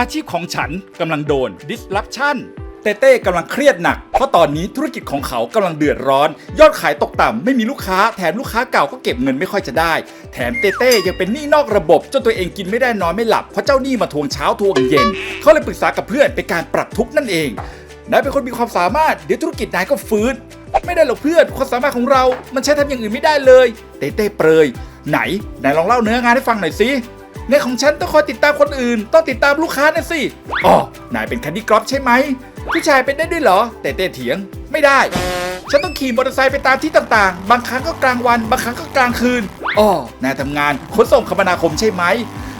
อาชีพของฉันกำลังโดน disruption เต้เต้กำลังเครียดหนัก เพราะตอนนี้ธุรกิจของเขากำลังเดือดร้อน ยอดขายตกต่ำไม่มีลูกค้าแถมลูกค้าเก่าก็เก็บเงินไม่ค่อยจะได้ แถมเต้เต้ยังเป็นหนี้นอกระบบ จนตัวเองกินไม่ได้นอนไม่หลับเพราะเจ้าหนี้มาทวงเช้าทวงเย็น เขาเลยปรึกษากับเพื่อนเป็นการปรับทุกข์นั่นเองนายเป็นคนมีความสามารถเดี๋ยวธุรกิจนายก็ฟื้น ไม่ได้หรอกเพื่อนความสามารถของเรา มันใช้ทำอย่างอื่นไม่ได้เลย เต้เต้เปรยไหนไหนลองเล่าเนื้องานให้ฟังหน่อยสิ เงินของฉันต้องคอยติดตามคนอื่น ต้องติดตามลูกค้านะสิอ๋อนายเป็นแคนดี้กรอบใช่ไหมผู้ชายเป็นได้ด้วยเหรอเต้เต้เถียงไม่ได้ ฉันต้องขี่มอเตอร์ไซค์ไปตามที่ต่างๆ บางครั้งก็กลางวัน บางครั้งก็กลางคืนอ๋อนายทำงานขนส่งคมนาคมใช่ไหม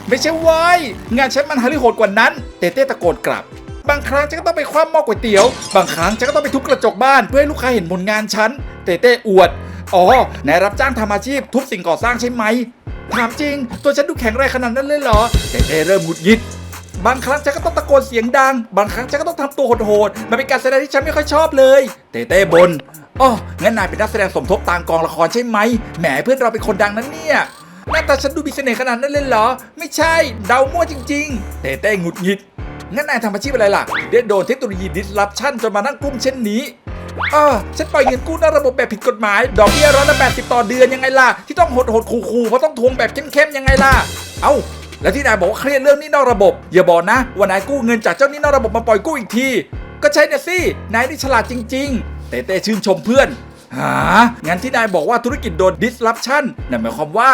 ไม่ใช่ว้ยงานฉันมันฮาริโหดกว่านั้น เต้เต้ตะโกนกลับ บางครั้งฉันก็ต้องไปคว้าหม้อก๋วยเตี๋ยว บางครั้งฉันก็ต้องไปทุบกระจกบ้านเพื่อให้ลูกค้าเห็นผลงานฉัน เต้เต้อวด อ๋อนายรับจ้างทำอาชีพทุบสิ่งก่อสร้างใช่ไหม ถามจริง ตัวฉันดูแข็งแรงขนาดนั้นเลยเหรอเต้เต้เริ่มหงุดหงิดบางครั้งฉันก็ต้องตะโกนเสียงดัง บางครั้งฉันก็ต้องทำตัวโหดๆมันเป็นการแสดงที่ฉันไม่ค่อยชอบเลย เต้เต้บนอ๋องั้นนายเป็นนักแสดงสมทบตามกองละครใช่ไหมแหมเพื่อนเราเป็นคนดังนั้นเนี่ยหน้าตาฉันดูมีเสน่ห์ขนาดนั้นเลยเหรอ ไม่ใช่เดามั่วจริง ๆ เต้เต้หงุดหงิดงั้นนายทำอาชีพอะไรล่ะเด็ดโดนเทคโนโลยี disruption จนมานั่งกุ้มเช่นนี้ เออฉันปล่อยเงินกู้นอกระบบแบบผิดกฎหมาย ดอกเบี้ยร้อยละแปดสิบต่อเดือนยังไงล่ะ ที่ต้องหดหดขู่ขู่เพราะต้องทวงแบบเข้มๆยังไงล่ะ เอ้า แล้วที่นายบอกว่าเครียดเรื่องนี้นอกระบบ อย่าบอกนะว่านายกู้เงินจากเจ้าหนี้นอกระบบมาปล่อยกู้อีกที ก็ใช่น่ะสิ นายนี่ฉลาดจริง ๆ เต้เต้ชื่นชมเพื่อนหางั้นที่นายบอกว่าธุรกิจโดน disruption นั่นหมายความว่า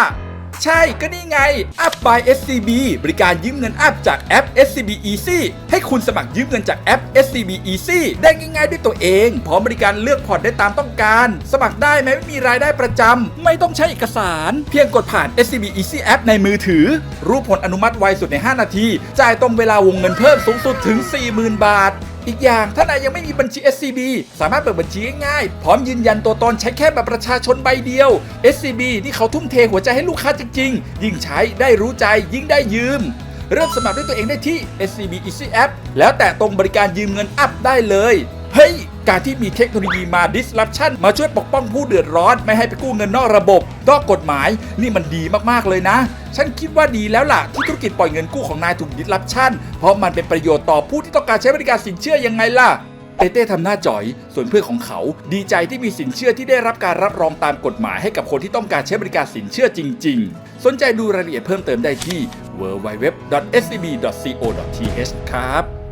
ใช่ก็นี่ไง Up by SCB บริการยืมเงินอัพจากแอป SCB Easy ให้คุณสมัครยืมเงินจากแอป SCB Easy ได้ง่ายๆด้วยตัวเอง พร้อมบริการเลือกผ่อนได้ตามต้องการ สมัครได้แม้ไม่มีรายได้ประจำ ไม่ต้องใช้เอกสาร เพียงกดผ่าน SCB Easy App ในมือถือ รู้ผลอนุมัติไวสุดใน 5 นาที จ่ายตรงเวลาวงเงินเพิ่มสูงสุดถึง 40,000 บาท อีกอย่างถ้านายยังไม่มีบัญชี SCB สามารถเปิดบัญชีง่ายๆพร้อมยืนยันตัวตนใช้แค่แบบประชาชนใบเดียว SCB ที่เขาทุ่มเทหัวใจให้ลูกค้าจริงๆ ยิ่งใช้ได้รู้ใจยิ่งได้ยืม เริ่มสมัครด้วยตัวเองได้ที่ SCB Easy App แล้วแต่ตรงบริการยืมเงินอัพได้เลย เฮ้ย การที่มีเทคโนโลยีมา disruption มาช่วยปกป้องผู้เดือดร้อน ไม่ให้ไปกู้เงินนอกระบบนอกกฎหมายนี่มันดีมากๆเลยนะ ฉันคิดว่าดีแล้วล่ะ ที่ธุรกิจปล่อยเงินกู้ของนายถูก disruption เพราะมันเป็นประโยชน์ต่อผู้ที่ต้องการใช้บริการสินเชื่อยังไงล่ะเต้เต้ทำหน้าจ่อย ส่วนเพื่อนของเขา ดีใจที่มีสินเชื่อที่ได้รับการรับรองตามกฎหมายให้กับคนที่ต้องการใช้บริการสินเชื่อจริง ๆ สนใจดูรายละเอียดเพิ่มเติมได้ที่ www.scb.co.th ครับ